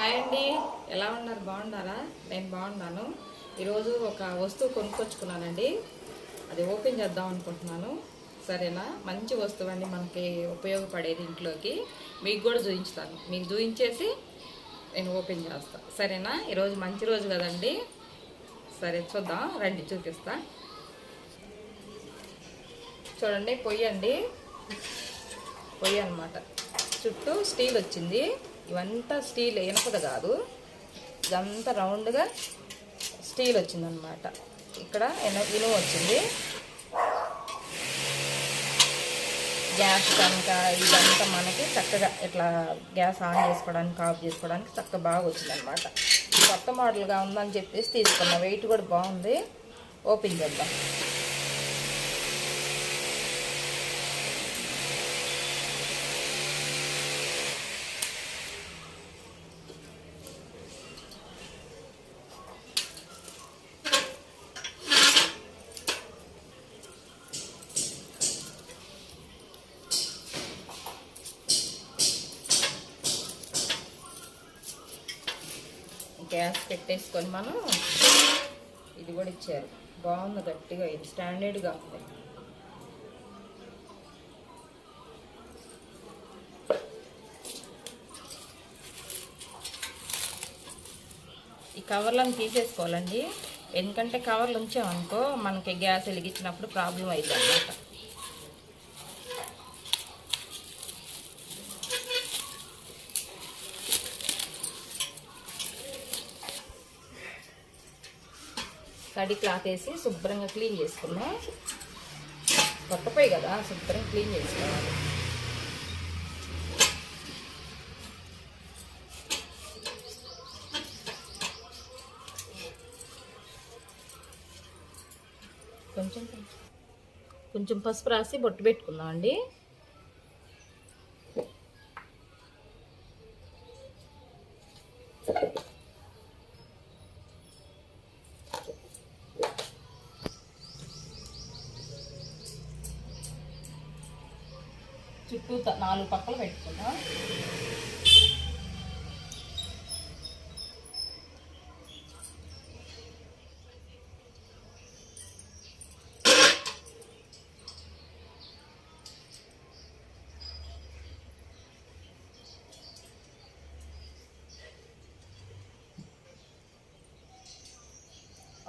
Hi అండి. ఎలా ఉన్నారు? బాగున్నారా? నేను బాగున్నాను. ఈరోజు ఒక వస్తువు కొనుక్కొచ్చుకున్నానండి. అది ఓపెన్ చేద్దాం అనుకుంటున్నాను. సరేనా? మంచి వస్తువు అండి. మనకి ఉపయోగపడేది ఇంట్లోకి. మీకు కూడా చూపించుతాను. మీకు చూపించేసి నేను ఓపెన్ చేస్తాను సరేనా? ఈరోజు మంచి రోజు కదండి. సరే చూద్దాం. రండి చూపిస్తా. చూడండి పొయ్యి అండి. పొయ్యి అనమాట చుట్టూ స్టీల్ వచ్చింది. ఇవంతా స్టీల్ ఇనపది కాదు. ఇదంతా రౌండ్గా స్టీల్ వచ్చిందనమాట ఇక్కడ ఎన ఇనుము వచ్చింది. గ్యాస్ కనుక ఇదంతా మనకి చక్కగా ఇట్లా గ్యాస్ ఆన్ చేసుకోవడానికి ఆఫ్ చేసుకోవడానికి చక్కగా బాగా వచ్చిందనమాట కొత్త మోడల్గా ఉందని చెప్పేసి తీసుకున్నా. వెయిట్ కూడా బాగుంది. ఓపెన్ చేద్దాం. గ్యాస్ పెట్టేసుకొని మనం ఇది కూడా ఇచ్చారు. బాగుంది గట్టిగా ఇది స్టాండర్డ్గా ఉంది. ఈ కవర్లను తీసేసుకోవాలండి. ఎందుకంటే కవర్లు ఉంచామనుకో మనకి గ్యాస్ వెలిగించినప్పుడు ప్రాబ్లం అవుతుంది అన్నమాట. తడి క్లాత్ వేసి శుభ్రంగా క్లీన్ చేసుకున్నాం. కొత్త పొయ్యి కదా శుభ్రంగా క్లీన్ చేసుకోవాలి. కొంచెం కొంచెం పసుపు రాసి బొట్టు పెట్టుకుందాం అండి నాలుగు పక్కలు పెట్టుకుందాం.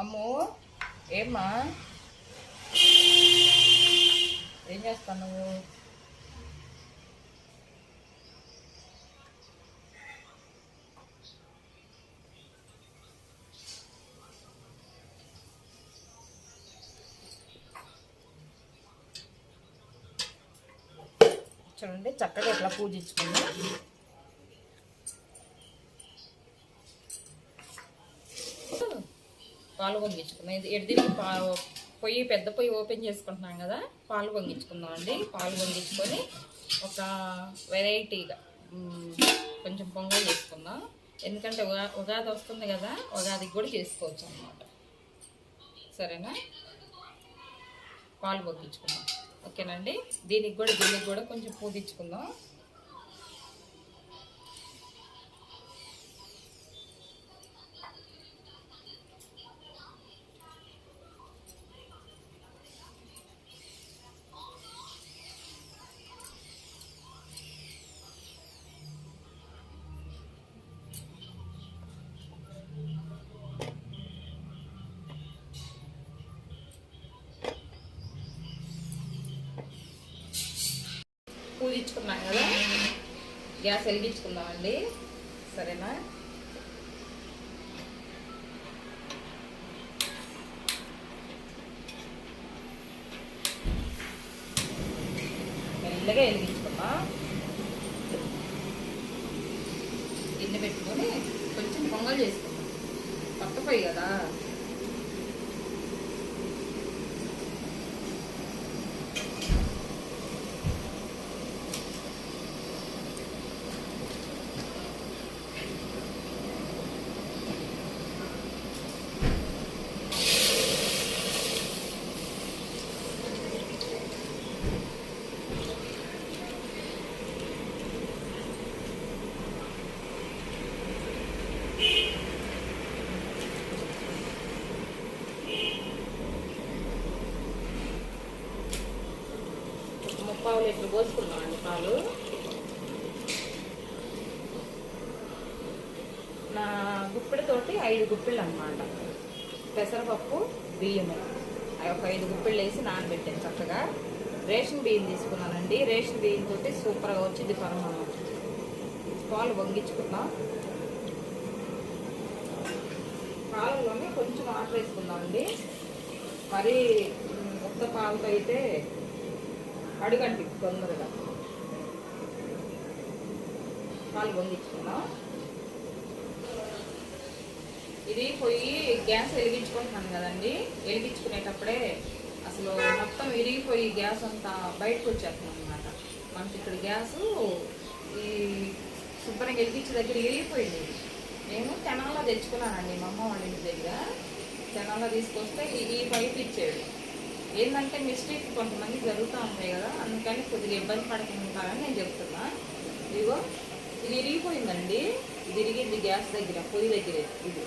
అమ్మో ఏమ్మా? ఏం చేస్తావు నువ్వు చూడండి చక్కగా ఇట్లా పూజించుకుందాం. పాలు పొంగించుకుందాం. ఇది ఎడిదిరిగి పా పొయ్యి పెద్ద పొయ్యి ఓపెన్ చేసుకుంటున్నాం కదా పాలు పొంగించుకుందాం అండి. పాలు పొంగించుకొని ఒక వెరైటీగా కొంచెం పొంగల్ చేసుకుందాం. ఎందుకంటే ఉగా ఉగాది వస్తుంది కదా ఉగాదికి కూడా చేసుకోవచ్చు అన్నమాట. సరేనా? పాలు పొంగించుకుందాం. ఓకేనండి? దీనికి కూడా దీనికి కూడా కొంచెం పూజించుకుందాం పూజించుకున్నాం కదా? గ్యాస్ వెలిగించుకుందామండి. సరేనా? మెల్లగా వెలిగించుకుందాం. గిన్నె పెట్టుకొని కొంచెం పొంగల్ చేసుకుందాం. పక్కపోయి కదా? పావు లీటర్ పోసుకున్నామండి పాలు. నా గుప్పిడితోటి ఐదు గుప్పిళ్ళు అనమాట పెసరపప్పు బియ్యము. అవి ఒక ఐదు గుప్పిళ్ళు వేసి నానబెట్టాను చక్కగా. రేషన్ బియ్యం తీసుకున్నానండి. రేషన్ బియ్యం తోటి సూపర్గా వచ్చింది పరమాణం పాలు వంగించుకున్నాం పాలలోనే కొంచెం వాటర్ వేసుకుందామండి. మరి కొత్త పాలతో అయితే అడగండి తొందరగా పాలు వంగించుకుందాం ఇది పోయి గ్యాస్ వెలిగించుకుంటున్నాను కదండి. వెలిగించుకునేటప్పుడే అసలు మొత్తం విరిగిపోయి గ్యాస్ అంతా బయటకు వచ్చేస్తున్నాం అనమాట మనకి ఇక్కడ గ్యాస్ ఈ శుభ్రంగా వెలిగించే దగ్గర విరిగిపోయింది నేను తెనాల్లో తెచ్చుకున్నానండి మా అమ్మ వాళ్ళ ఇంటి దగ్గర. తెనాల్లో తీసుకొస్తే ఈ- పైపు పైప్ ఏంటంటే మిస్టేక్ కొంతమంది జరుగుతూ ఉంటాయి కదా అందుకని కొద్దిగా ఇబ్బంది పడుతుంటారని నేను చెప్తున్నా. ఇదిగో ఇది ఇరిగిపోయిందండి ఇది ఇరిగింది గ్యాస్ దగ్గర పొయ్యి దగ్గర. ఇది.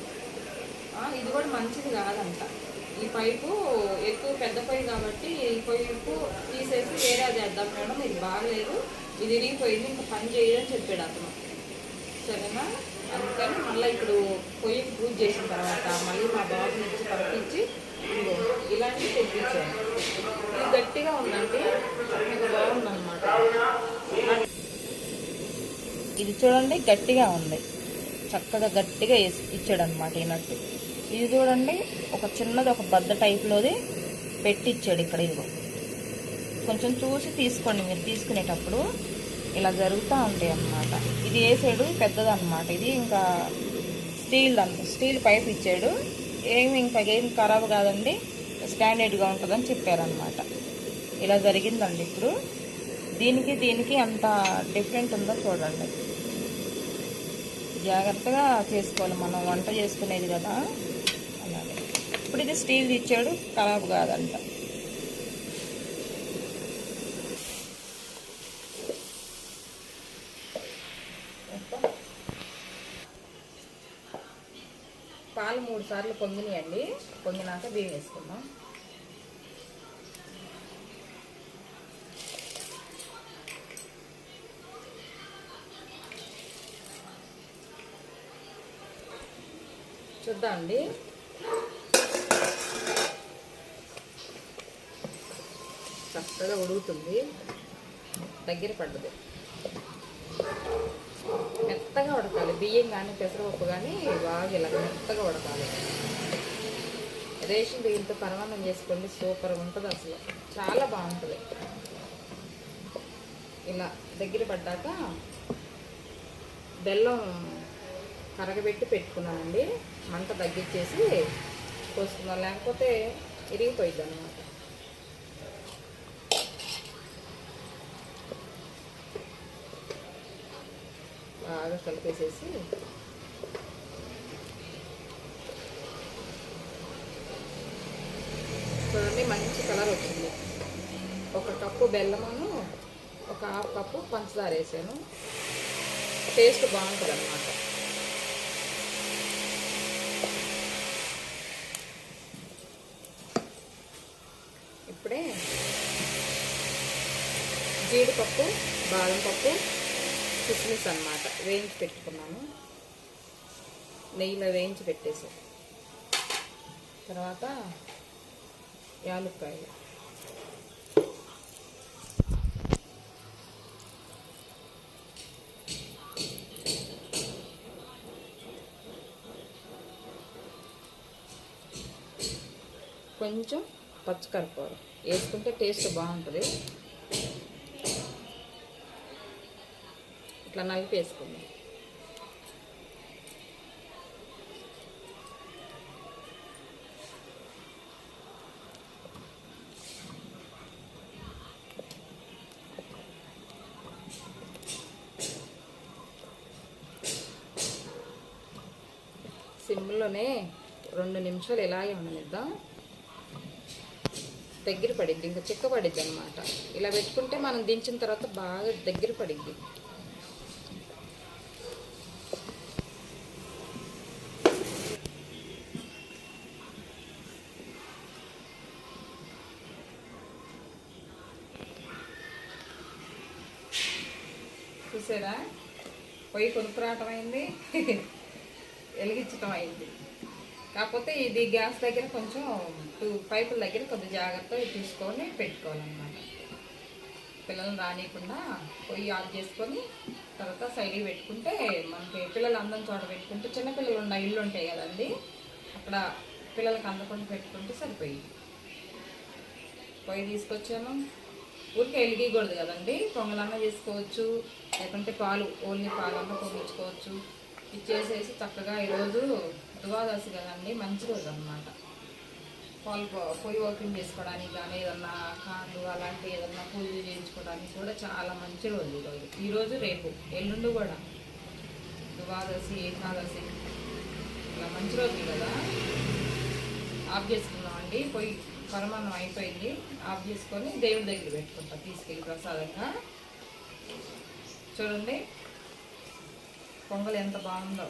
ఇది కూడా మంచిది కాదంట. ఈ పైపు ఎక్కువ పెద్ద పొయ్యి కాబట్టి ఈ పైపు తీసేసి వేరే చేద్దాం మేడం ఇది బాగలేదు. ఇది ఇరిగిపోయింది ఇంకా పని చేయదని చెప్పాడు అతను. సరేనా? అందుకని మళ్ళీ ఇప్పుడు పొయ్యి పూజ చేసిన తర్వాత మళ్ళీ మా బాబుని ఇచ్చి పంపించి ఇదిగో ఇలాంటివి తెప్పించాను. ఇది గట్టిగా ఉందండి మీకు బాగుందన్నమాట. ఇది చూడండి గట్టిగా ఉంది. చక్కగా గట్టిగా వేసి ఇచ్చాడు అనమాట ఈ ఇది చూడండి ఒక చిన్నది ఒక బద్ద టైప్లోది పెట్టిచ్చాడు ఇక్కడ ఇదిగో. కొంచెం చూసి తీసుకోండి మీరు తీసుకునేటప్పుడు. ఇలా జరుగుతూ ఉంటాయి అన్నమాట. ఇది వేసాడు పెద్దదన్నమాట. పెద్దది అనమాట ఇది ఇంకా స్టీల్ అన్న స్టీల్ పైప్ ఇచ్చాడు. ఏమి ఇంకా ఏం ఖరాబ్ కాదండి. స్టాండర్డ్గా ఉంటుందని చెప్పారనమాట ఇలా జరిగిందండి ఇప్పుడు. దీనికి దీనికి అంత డిఫరెంట్ ఉందో చూడండి. జాగ్రత్తగా చేసుకోవాలి మనం వంట చేసుకునేది కదా. అలాగే. ఇప్పుడు ఇది స్టీల్ ఇచ్చాడు ఖరాబ్ కాదంట పాలు మూడు సార్లు పొంగినాయండి. పొంగినాక బియ్యం వేసుకుందాం. చూద్దాం అండి చక్కగా ఉడుగుతుంది దగ్గర పడ్డది. మెత్తగా ఉడకాలి. బియ్యం కానీ పెసరపప్పు కానీ బాగా ఇలా మెత్తగా ఉడకాలి. రేషన్ బియ్యంతో పరమాన్నం చేసుకోండి. సూపర్గా ఉంటుంది అసలు. చాలా బాగుంటుంది. ఇలా దగ్గర పడ్డాక బెల్లం కరగబెట్టి పెట్టుకున్నానండి. మంట తగ్గించేసి పోసుకున్నాను లేకపోతే ఇరిగిపోయిద్ది అనమాట బాగా కలిపేసేసి చూడండి మంచి కలర్ వచ్చింది. ఒక కప్పు బెల్లమును ఒక హాఫ్ కప్పు పంచదార వేసాను. టేస్ట్ బాగుంటుంది అన్నమాట ఇప్పుడే జీడిపప్పు బాదం పప్పు కిస్మిస్ అన్నమాట. వేయించి పెట్టుకున్నాను. నెయ్యిలో వేయించి పెట్టేసి. తర్వాత యాలుక్కాయలు. కొంచెం పచ్చికరపూరం. వేసుకుంటే టేస్ట్ బాగుంటుంది. ఇట్లా నలిపి వేసుకుందాం. సిమ్లోనే రెండు నిమిషాలు ఇలాగే ఉండనిద్దాం. దగ్గర పడిద్ది ఇంకా చిక్క పడిద్ది అనమాట ఇలా పెట్టుకుంటే మనం దించిన తర్వాత బాగా దగ్గర పడిద్ది. చూసారా? పొయ్యి కొనుక్కురావటం అయింది. వెలిగించటం అయింది. కాకపోతే ఇది గ్యాస్ దగ్గర కొంచెం టూ పైపుల దగ్గర కొద్ది జాగ్రత్తగా తీసుకొని పెట్టుకోవాలన్నమాట. పిల్లల్ని రానియకుండా పొయ్యి ఆఫ్ చేసుకొని తర్వాత సైడ్కి పెట్టుకుంటే మనకి పిల్లలు అందం చోట పెట్టుకుంటే చిన్నపిల్లలు ఉన్న ఇల్లు ఉంటాయి కదండి. అక్కడ పిల్లలకి అందకుండా పెట్టుకుంటే సరిపోయింది. పొయ్యి తీసుకొచ్చాను ఊరికి వెలిగకూడదు కదండి. పొంగలన్న చేసుకోవచ్చు. లేకుంటే పాలు ఓన్లీ పాలన్న పొంగించుకోవచ్చు ఇచ్చేసేసి చక్కగా ఈరోజు దువాదశి కదండి మంచి రోజు అన్నమాట. పాలు పొయ్యి ఓపెన్ చేసుకోవడానికి కానీ ఏదన్నా కార్లు అలాంటి ఏదన్నా పూజలు చేయించుకోవడానికి కూడా చాలా మంచి రోజు ఈరోజు. ఈరోజు రేపు ఎల్లుండి కూడా. ద్వాదశి ఏకాదశి. ఇలా మంచి రోజు కదా. ఆఫ్ చేసుకున్నామండి పొయ్యి పరమాన్నం అయిపోయింది. ఆఫ్ చేసుకొని దేవుడి దగ్గర పెట్టుకుంటాం. తీసుకెళ్ళి ప్రసాదంగా. చూడండి. పొంగల్ ఎంత బాగుందో.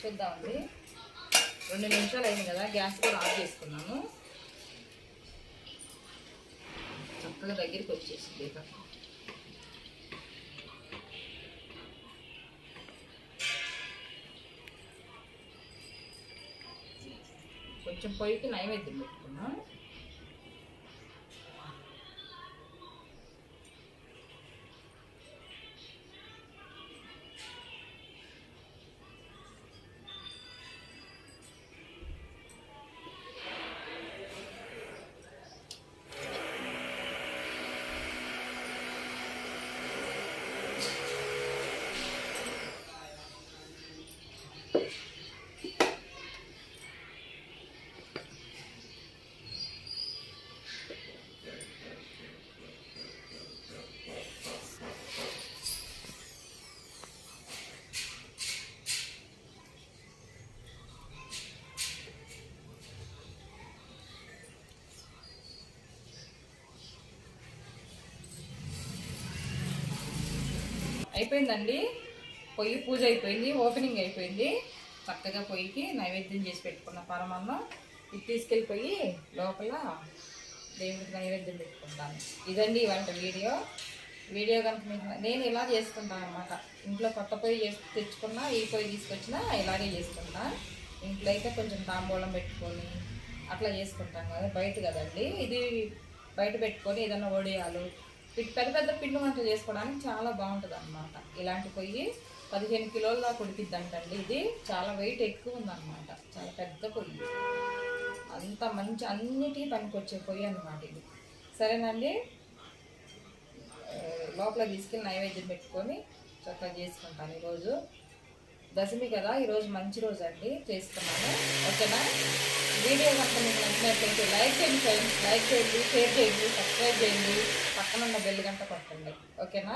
చూద్దామండి. రెండు నిమిషాలు అయింది కదా గ్యాస్ కూడా ఆఫ్ చేసుకున్నాను. చక్కగా దగ్గరికి వచ్చేసింది కొంచెం పొయ్యికి నైవేద్యం పెట్టుకున్నాం అయిపోయిందండి. పొయ్యి పూజ అయిపోయింది ఓపెనింగ్ అయిపోయింది. చక్కగా పొయ్యికి నైవేద్యం చేసి పెట్టుకున్న పరమాన్నం. ఇది తీసుకెళ్ళిపోయి లోపల దేవుడికి నైవేద్యం పెట్టుకుంటాను. ఇదండి ఇవాళ వీడియో. వీడియో కనుక మీకు నేను ఇలా చేసుకుంటాను అనమాట ఇంట్లో కొత్త పొయ్యి చేసి తెచ్చుకున్నా ఈ పొయ్యి తీసుకొచ్చినా ఇలాగే చేసుకుంటా. ఇంట్లో అయితే కొంచెం తాంబూలం పెట్టుకొని అట్లా చేసుకుంటాం కదా బయట కదండి. ఇది బయట పెట్టుకొని ఏదైనా వడియాలు పెద్ద పెద్ద పిండి వంటలు చేసుకోవడానికి చాలా బాగుంటుంది అనమాట ఇలాంటి పొయ్యి పదిహేను కిలోల దాకా ఉడికిద్దంటండి ఇది. చాలా వెయిట్ ఎక్కువ ఉందన్నమాట. చాలా పెద్ద పొయ్యి. అంత మంచి అన్నిటికీ పనికొచ్చే పొయ్యి అనమాట ఇది. సరేనండి. లోపల తీసుకెళ్ళి నైవేద్యం పెట్టుకొని చక్కగా చేసుకుంటాను ఈరోజు. దశమి కదా ఈరోజు మంచి రోజు అండి చేసుకున్నాను ఓకేనా? వీడియో కనుక మీకు నచ్చినట్లయితే లైక్ చేయండి ఫ్రెండ్స్. లైక్ చేయండి షేర్ చేయండి సబ్స్క్రైబ్ చేయండి. పక్కన ఉన్న బెల్ గంట కొట్టండి. ఓకేనా?